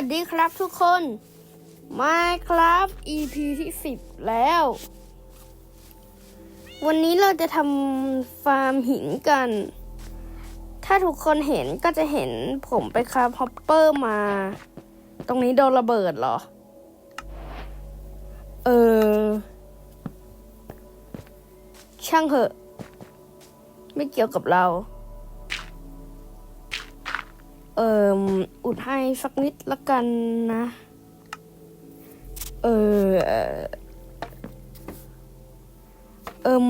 วัสดีครับทุกคน Minecraft EP ที่10แล้ว วันนี้เราจะทำฟาร์มหินกัน ถ้าทุกคนเห็นก็จะเห็นผมไปคราฟฮอปเปอร์มา ตรงนี้โดนระเบิดเหรอ เออ ช่างเหอะ ไม่เกี่ยวกับเรา เอ่มอุดให้สักนิดละกันนะ เออเอ่อเอิม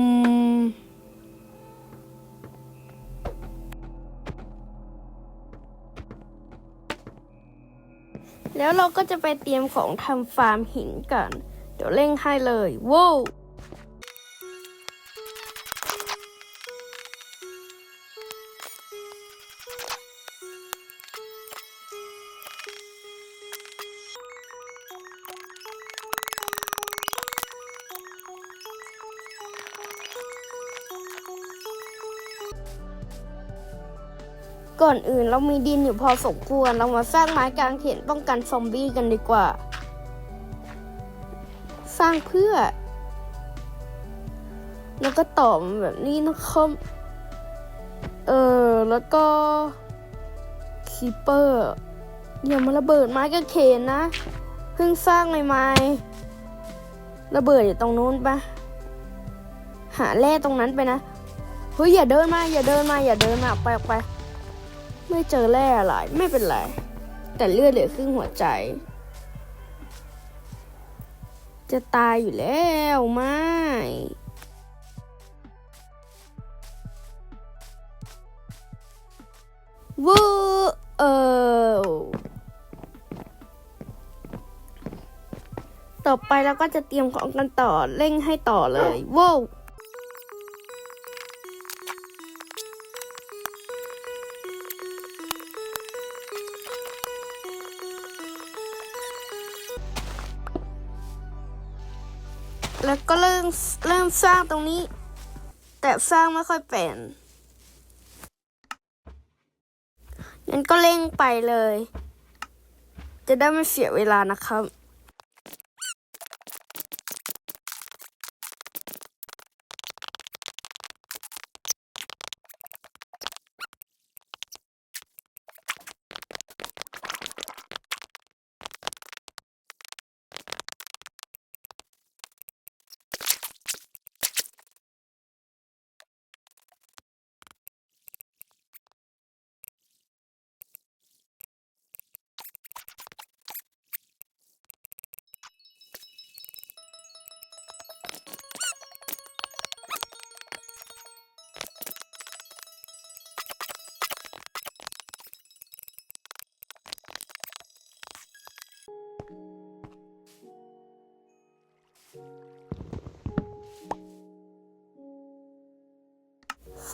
แล้วเราก็จะไปเตรียมของทำฟาร์มหินกัน เดี๋ยวเร่งให้เลยว้าว ก่อนอื่นเรามีดินอยู่พอสมควร เรามาสร้างไม้กางเขนป้องกันซอมบี้กันดีกว่า สร้างเพื่อ แล้วก็ต่อมแบบนี้นะครับเออแล้วก็คีเปอร์อย่ามาระเบิดไม้กางเขนนะเพิ่งสร้างใหม่ๆระเบิดอยู่ตรงนู้นปะหาแร่ตรงนั้นไปนะเฮ้ยอย่าเดินมาอย่าเดินมาอย่าเดินมาออกไปออกไป ไม่เจอแร่อะไรไม่เป็นไร แต่เลือดเหลือครึ่งหัวใจ จะตายอยู่แล้วไม่วูเออต่อไปเราก็จะเตรียมของกันต่อเร่งให้ต่อเลยว้าว เริ่มสร้างตรงนี้ แต่สร้างไม่ค่อยเป็นงั้นก็เร่งไปเลย จะได้ไม่เสียเวลานะครับ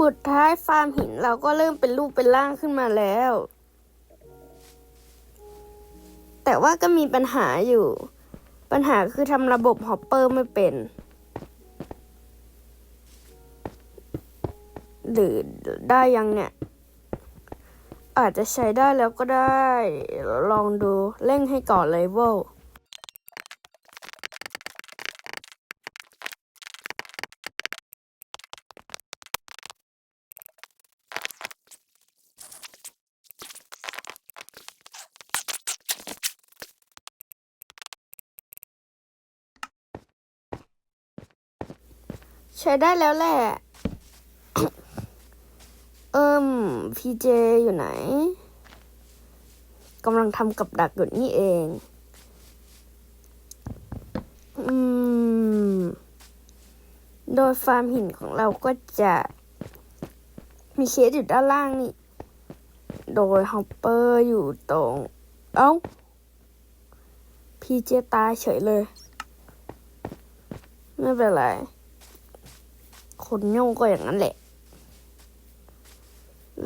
สุดท้ายฟาร์มหินเราก็เริ่มเป็นรูปเป็นร่างขึ้นมาแล้ว แต่ว่าก็มีปัญหาอยู่ ปัญหาคือทำระบบฮอปเปอร์ไม่เป็น หรือได้ยังเนี่ย อาจจะใช้ได้แล้วก็ได้ ลองดูเร่งให้ก่อนเลยเว้า ช้ได้แล้วแหละ เอิมพีเจอยู่ไหนกำลังทำกับดักอยู่นี่เอง อืม โดยฟาร์มหินของเราก็จะมีเคสอยู่ด้านล่างนี่ โดยฮอปเปอร์อยู่ตรง เอ้า พีเจตายเฉยเลย ไม่เป็นไร คนโง่ก็อย่างนั้นแหละ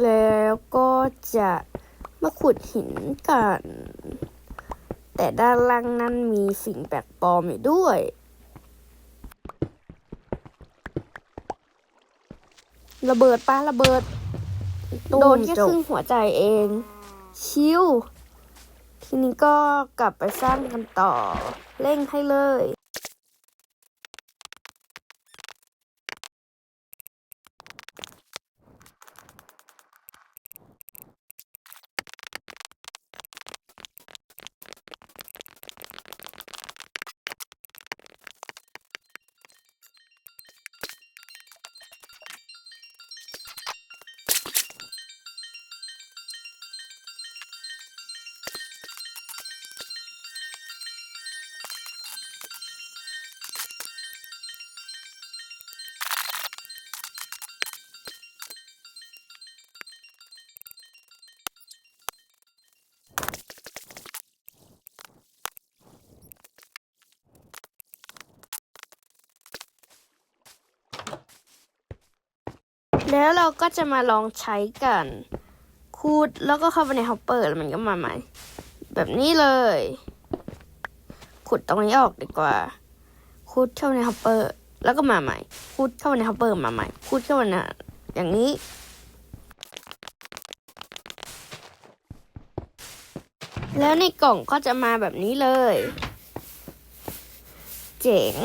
แล้วก็จะมาขุดหินกัน แต่ด้านล่างนั้นมีสิ่งแปลกปลอมอยู่ด้วย ระเบิดปาระเบิด โดนแค่ครึ่งหัวใจเอง ชิวทีนี้ก็กลับไปสร้างกันต่อ เร่งให้เลย แล้วเราก็จะมาลองใช้กันคูดแล้วก็เข้าไปในฮอปเปอร์แล้วมันก็มาใหม่ แบบนี้เลย ขุดตรงนี้ออกดีกว่าคูดเข้าในฮอปเปอร์ แล้วก็มาใหม่คูดเข้าในฮอปเปอร์มาใหม่คูดเข้าในอย่างนี้แล้วในกล่องก็จะมาแบบนี้เลย เจ๋ง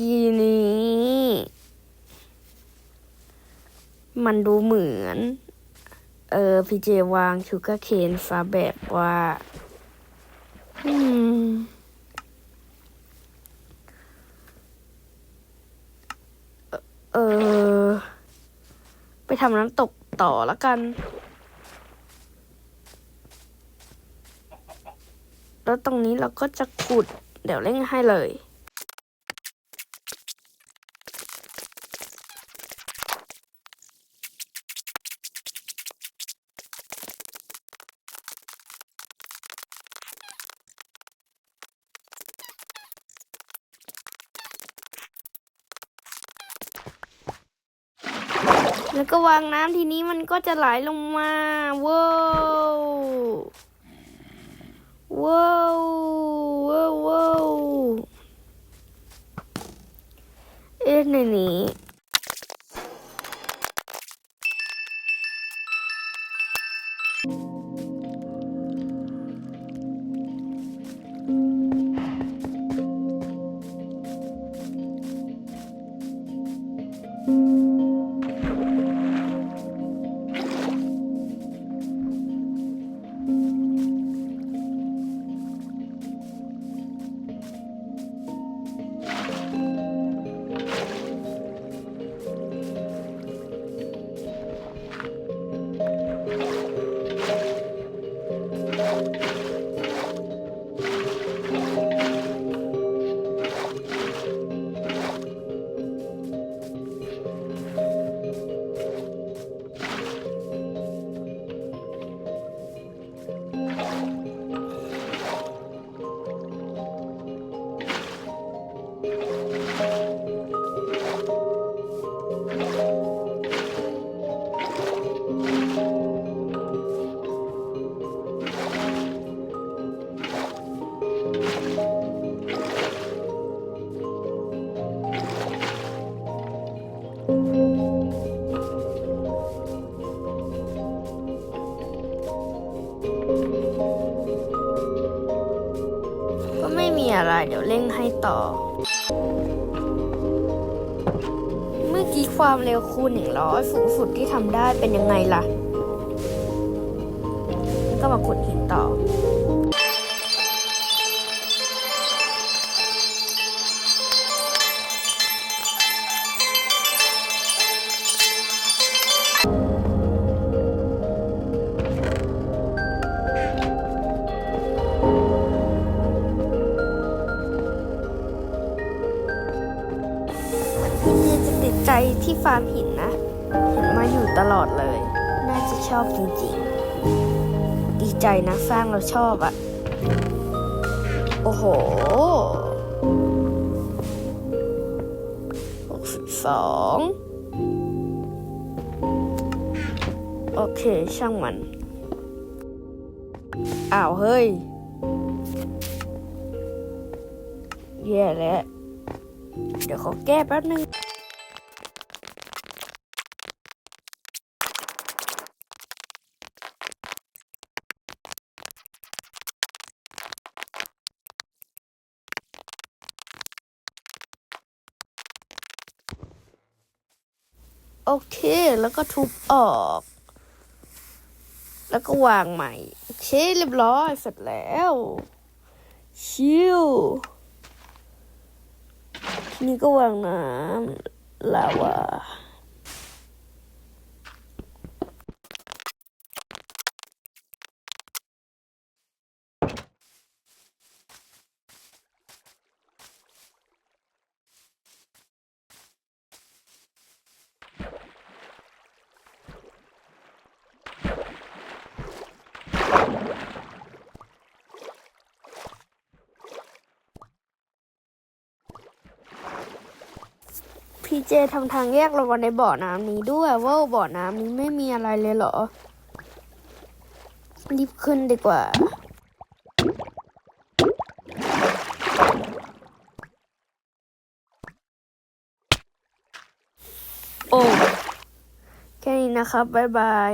ทีนี้ มันดูเหมือน เออพีเจวางชูการ์เคนซาแบบว่า อืม เออ ไปทำน้ำตกต่อล้วกัน แล้วตรงนี้เราก็จะขุด เดี๋ยวเร่งให้เลย แล้วก็วางน้ำทีนี้มันก็จะไหลลงมาว้าวว้าวว้าวว้าวเอ๊ะในนี้ เดี๋ยวเร่งให้ต่อ เมื่อกี้ความเร็วคูณหนึ่งร้อยสูงสุดที่ทำได้เป็นยังไงล่ะ ก็มากดหินต่อ ตลอดเลย น่าจะชอบจริงๆ ดีใจนะสร้างเราชอบอะโอ้โหหกสิบสองโอเค ช่างมัน อ้าว เฮ้ย แย่แล้ว เดี๋ยวขอแก้แป๊บนึง โอเค แล้วก็ทุบออก แล้วก็วางใหม่ โอเค เรียบร้อยเสร็จแล้ว ชิวทีนี้ก็วางน้ำลาวา พีเจทำทางแยกระหว่างในบ่อน้ำนี้ด้วยว่าบ่อน้ำนี้ไม่มีอะไรเลยเหรอ รีบขึ้นดีกว่า โอ้ แค่นี้นะครับ บ๊ายบาย